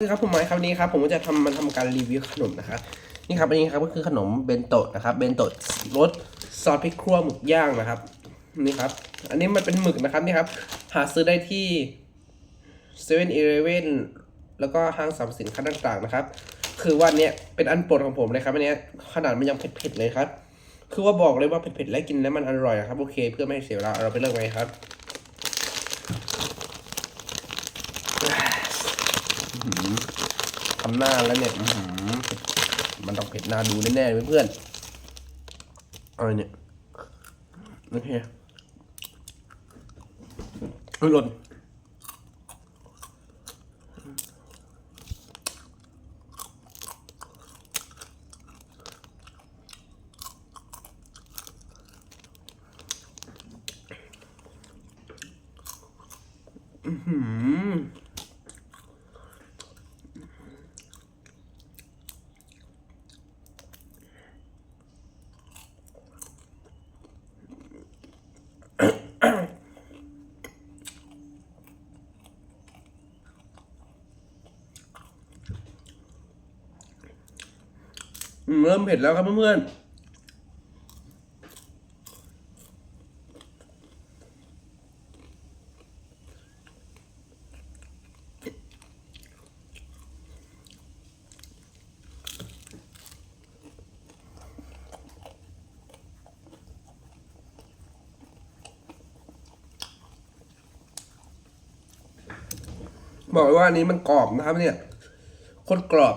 นี่ครับผมไม้ครับวันนี้ครับผมก็จะทำมันทำการรีวิวขนมนะครับนี่ครับอันนี้ครับก็คือขนมเบนโตะนะครับเบนโตะรสซอสพริกคั่วหมึกย่างนะครับนี่ครับอันนี้มันเป็นหมึกนะครับนี่ครับหาซื้อได้ที่เซเว่นอีเลเว่นแล้วก็ห้างสรรพสินค้าต่างๆนะครับ คือว่าเนี้ยเป็นอันโปรดของผมเลยครับอันนี้ขนาดมันยังเผ็ดๆเลยครับ คือว่าบอกเลยว่าเผ็ดๆและกินแล้วมันอร่อยนะครับโอเค เพื่อไม่ให้เสียเวลาเราไปเริ่มกันครับ ทำหน้าแล้วเนี่ยมันต้องเผ็ดหน้าดูแน่ๆเพื่อนๆอะไรเนี่ยโอเคไม่หล่นอื้อหือ เริ่มเผ็ดแล้วครับเพื่อนบอกว่าอันนี้มันกรอบนะครับเนี่ยคตรกรอบ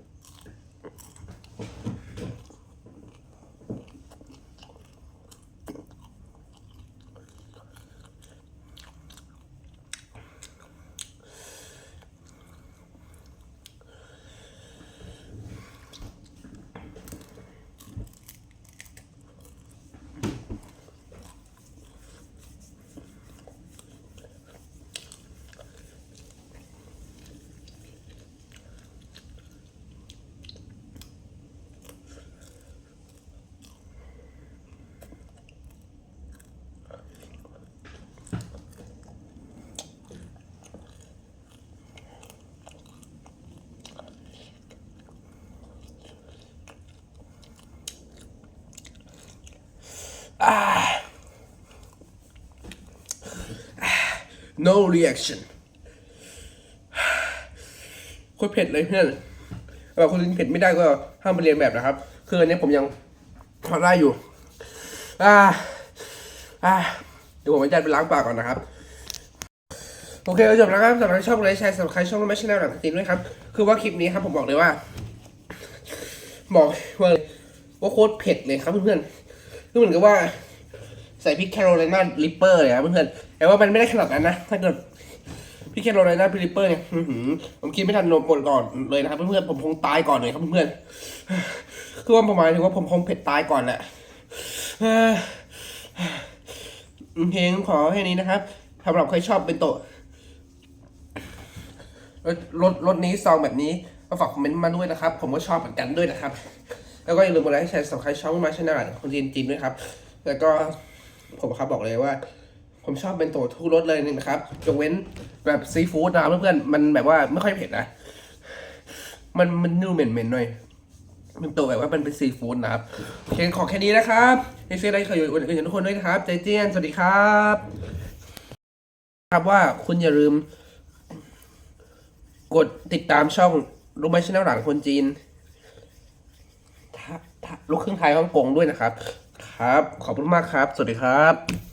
no reaction โคตรเผ็ดเลยเพื่อนแบบคนกินเผ็ดไม่ได้ก็ห้ามไปเรียนแบบนะครับ คืออันนี้ผมยังพอได้อยู่ อ่า อ่า เดี๋ยวผมจะไปล้างปากก่อนนะครับ โอเคจบแล้วครับสำหรับใครชอบไลค์แชร์สำหรับใครช่องไม่ใช่แนวหนังสตรีมด้วยครับ คือว่าคลิปนี้ครับผมบอกเลยว่า บอกว่าว่าโคตรเผ็ดเลยครับเพื่อนๆคือเหมือนกับว่าใส่พริกแคโรไลนาลิปเปอร์เลยครับเพื่อนๆ แต่ว่ามันไม่ได้ขนาดนั้นนะ ถ้าเกิดพริกแคโรไลนาลิปเปอร์เนี่ยอื้อหือผมคิดไม่ทันนมหมดก่อนเลยนะครับเพื่อนๆผมคงตายก่อนเลยครับเพื่อนๆคือว่าผมหมายถึงว่าผมคงเผ็ดตายก่อนแหละเพลงขอแค่นี้นะครับสำหรับใครชอบเป็นโตรถรถนี้ซองแบบนี้มาฝากคอมเมนต์มาด้วยนะครับ ผมก็ชอบเหมือนกันด้วยนะครับ แล้วก็อย่าลืมกดไลค์แชร์สำหรับใครช่องมาชแนลคนจีนจีนด้วยครับ แล้วก็ผมครับบอกเลยว่า ผมชอบเป็นโตทุกรสเลยนะครับยกเว้นแบบซีฟู้ดนะเพื่อนๆมันแบบว่าไม่ค่อยเผ็ดนะมันมันนูเหม็นๆหน่อยเป็นตัวแบบว่ามันเป็นซีฟู้ดนะครับโอเคขอแค่นี้นะครับให้เซอะไรขออยู่อื่นๆทุกคนด้วยนะครับใจเจียนสวัสดีครับ ครับว่าคุณอย่าลืม กดติดตามช่องรู้ไหมชแนลหลังคนจีนลูกครึ่งไทยฮ่องกงด้วยนะครับ ครับ ขอบคุณมากครับ สวัสดีครับ